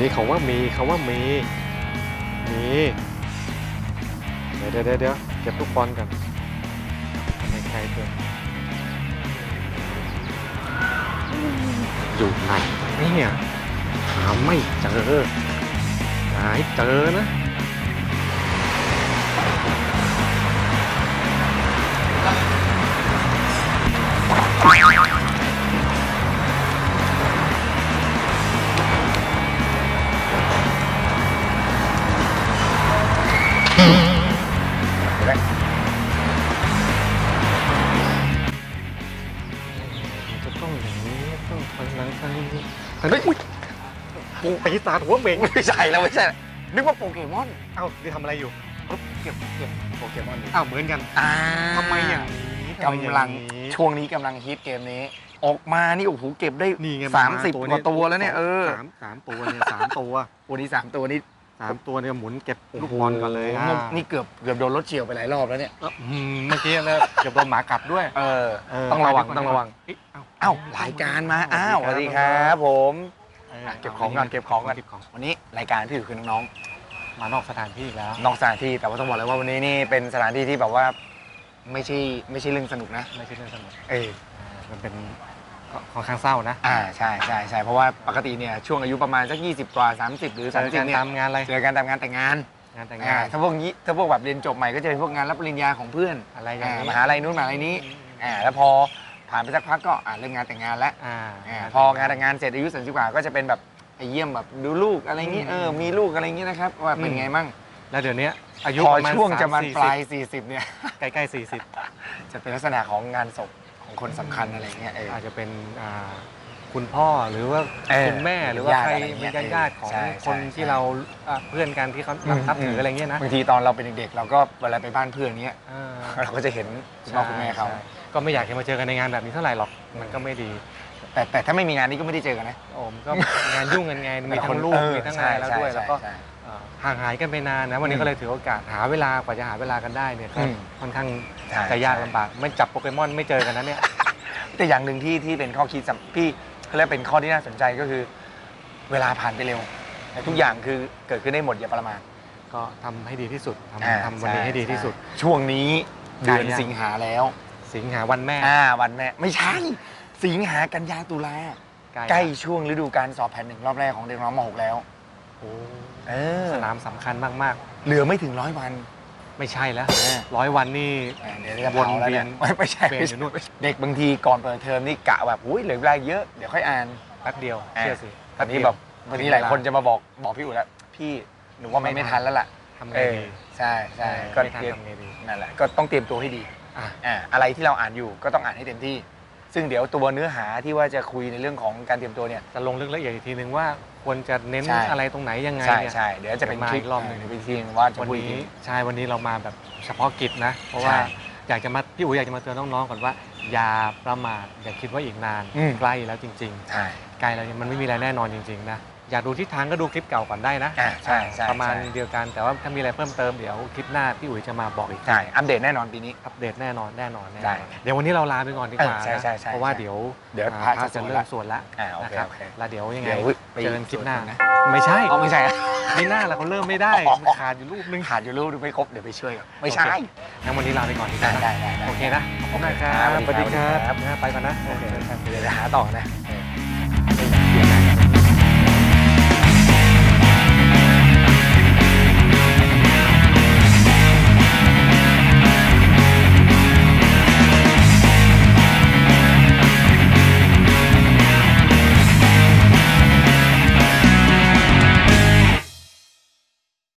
นี้เขาว่ามีเขาว่ามี มี เดี๋ยวเดี๋ยวเดี๋ยวเก็บลูกบอลกันในใครเถอนอยู่ไหนเนี่ยหาไม่เจอหาให้เจอนะ ต้องอย่างนี้ต้องทางนั้นทางทางนี้อุ้ยปูปีศาจหัวเหม่งไม่ใช่แล้วไม่ใช่ นึกว่าโปเกมอน เอ้านี่ทำอะไรอยู่เก็บเก็บโปเกมอนอ้าวเหมือนกันทำไมอย่างนี้กำลังช่วงนี้กำลังฮิตเกมนี้ ออกมานี่โอ้โหเก็บได้สามสิบกว่าตัวแล้วเนี่ยเออสามสามตัวเนี่ยสามตัววันนี้สามตัวนี่สามตัวเนี่ยหมุนเก็บลูกบอลกันเลยนี่เกือบเกือบโดนรถเฉียวไปหลายรอบแล้วเนี่ยเมื่อกี้นี่ยเกือบโดนหมากัดด้วย เออ ต้องระวังต้องระวังอ้ยเอ้า อ้าวรายการมาอ้าวสวัสดีครับผมเอออะเก็บของก่อนเก็บของก่อนเก็บของวันนี้รายการที่อยู่คือน้องมานอกสถานที่อีกแล้วๆนอกสถานที่แต่ว่าต้องบอกเลยว่าวันนี้นี่เป็นสถานที่ที่แบบว่าไม่ใช่ไม่ใช่เรื่องสนุกนะไม่ใช่เรื่องสนุกเออ อ่ามันเป็นค่อนข้างเศร้านะอ่าใช่ใช่ใช่เพราะว่าปกติเนี่ยช่วงอายุประมาณสัก 20 กว่า 30 หรือ เจอกัน30เนี่ยตามงานอะไรเจอกันตามงานแต่งงานงานแต่งอ่างาน ถ้าพวกนี้ถ้าพวกแบบเรียนจบใหม่ก็จะเป็นพวกงานรับปริญญาของเพื่อนอะไรอย่างอ่านี้ มหาลัยนู้นมหาลัยนี้อ่าแล้วพอ ผ่านไปสักพักก็อ่าเรื่องงานแต่งงานแล้วอ่าอ่าพองานแต่งงานเสร็จอายุ30กว่าก็จะเป็นแบบไปเยี่ยมแบบดูลูกอะไรอย่างงี้เออมีลูกอะไรอย่างงี้นะครับว่าเป็นไงมั่งแล้วเดี๋ยวนี้อายุพอประมาณช่วงจะมัน30 ปลาย 40 เนี่ย ใกล้ๆสี่สิบจะเป็นลักษณะของงานศพของคนสำคัญอะไรเงี้ยเออ อาจจะเป็นอ่าคุณพ่อหรือว่าเออคุณแม่หรือว่าญาติใครอะไรเงี้มียญาติๆของใช่ใช่คนที่ใช่ เราอะเพื่อนกันที่เขานับทับถืออะไรเงี้ยนะบางทีตอนเราเป็นเด็กๆเราก็เวลาไปบ้านเพื่อนเนี้ย อ่า เราก็จะเห็นคุณพ่อคุณแม่เขา ใช่ ก็ไม่อยากจะมาเจอกันในงานแบบนี้เท่าไหร่หรอกมันก็ไม่ดี แต่แต่ถ้าไม่มีงานนี้ก็ไม่ได้เจอกันนะ โอ้มก็งานยุ่งกันไงมีทั้งลูกเออมีทั้งอะไรแล้วด้วยใช่แล้วก็ใช่เอ่อห่างหายกันไปนานนะวันนี้อืมก็เลยถือโอกาสหาเวลากว่าจะหาเวลากันได้เนี่ยก็อืมค่อนข้างใช่จะยากใช่ ลำบากไม่จับโปเกมอนไม่เจอกันนะเนี่ยแต่อย่างหนึ่งที่ที่เป็นข้อคิดสำพี่เขาเรียกเป็นข้อที่น่าสนใจก็คือ เวลาผ่านไปเร็วแต่ทุกอย่างคือเกิดขึ้นได้หมดอย่าประมาทก็ทำให้ดีที่สุดทำอ่าทำวันนี้ช่ให้ดีที่สุด ช่ช่วงนี้ใกล้เดือนยังสิงหาแล้ว สิงหาวันแม่ อ่าวันแม่ ไม่ใช่ สิงหากันยาตุลาใกล้ช่วงฤดูการสอบแผ่นหนึ่งรอบแรกของเด็กน้องมหกแล้วโอ้เออสนามสำคัญมากเหลือไม่ถึงร้อยวันๆไม่ใช่แล้วอ่าร้อยวันนี่อ่าเดี๋ยวจะวนเผาแล้วเวียนไม่ไม่ใช่เวียนไม่อยู่ใช่นู่นเด็กบางทีก่อนเปิดเทอมนี่กะแบบอุ้ยเหลือเวลาเยอะเดี๋ยวค่อยอ่านแป๊บเดียวอ่าเชื่อสิตอนนี้แบบวันนี้หลายคนจะมาบอกบอกพี่อุ๋ยแล้วพี่หนูว่ามันไม่ทันแล้วล่ะทำไงเออดีใช่ใช่ก็ก็ไม่ทันเตรียมทำไงดีนั่นแหละก็ต้องเตรียมตัวให้ดี อะอ่าอะไรที่เราอ่านอยู่ก็ต้องอ่านให้เต็มที่ ซึ่งเดี๋ยวตัวเนื้อหาที่ว่าจะคุยในเรื่องของการเตรียมตัวเนี่ย จะลงลึกละเอียดอีกทีนึงว่าควรจะเน้นใช่ อะไรตรงไหนยังไงใช่เนี่ย ใช่เดี๋ยวจะเป็นมาคลิอีกรอบหนึ่ง เดี๋ยวเป็นทีนึงว่าจะวันคุยอีกนี้ทีใช่วันนี้เรามาแบบเฉพาะกิจนะ เพราะว่าใช่อยากจะมาพี่อุ๋ยอยากจะมาเตือนน้องๆก่อนว่า อย่าประมาทอย่าคิดว่าอีกนานอืมใกล้แล้วจริง ใช่ ๆ ใกล้แล้วมันไม่มีอะไรแน่นอนจริง ๆ นะ อยากดูทิศทางก็ดูคลิปเก่าก่อนได้นะอ่าใช่ใช่ประมาณใช่ เดียวกันแต่ว่าถ้ามีอะไรเพิ่มเติมเดี๋ยวคลิปหน้าพี่อุ๋ยจะมาบอกอีกใช่ อัปเดตแน่นอนปีนี้ อัปเดตแน่นอนแน่นอนแน่นได้อนเดี๋ยววันนี้เราลาไปก่อนดีกว่าเออใช่นะใช่ใช่เพราะว่าใช่เดี๋ยวเดี๋ยวอ่าพระพระจะจะสวดเริ่ละมสวดละอ่าโอนะเคครับโอเคแล้วเดี๋ยวยังไงเดี๋ยวไปเจอกันคลิปหน้าสวดนะ ไม่ใช่อ๋อไม่ใช่อะไม่น่าแล้วเขาเริ่มไม่ได้อ๋อมันขาดอยู่รูปนึงขาดอยู่รูปนึงไม่ครบเดี๋ยวไปช่วยกันไม่ใช่โอเคงั้นวันนี้ลาไปก่อนดีกได้ว่านะได้ได้ได้โอเคนะขอบคุณนะครัครับบสวัสดีครัสวัสดีครับบนะไปก่อนนะโอเค เดี๋ยวจะหาต่อนะ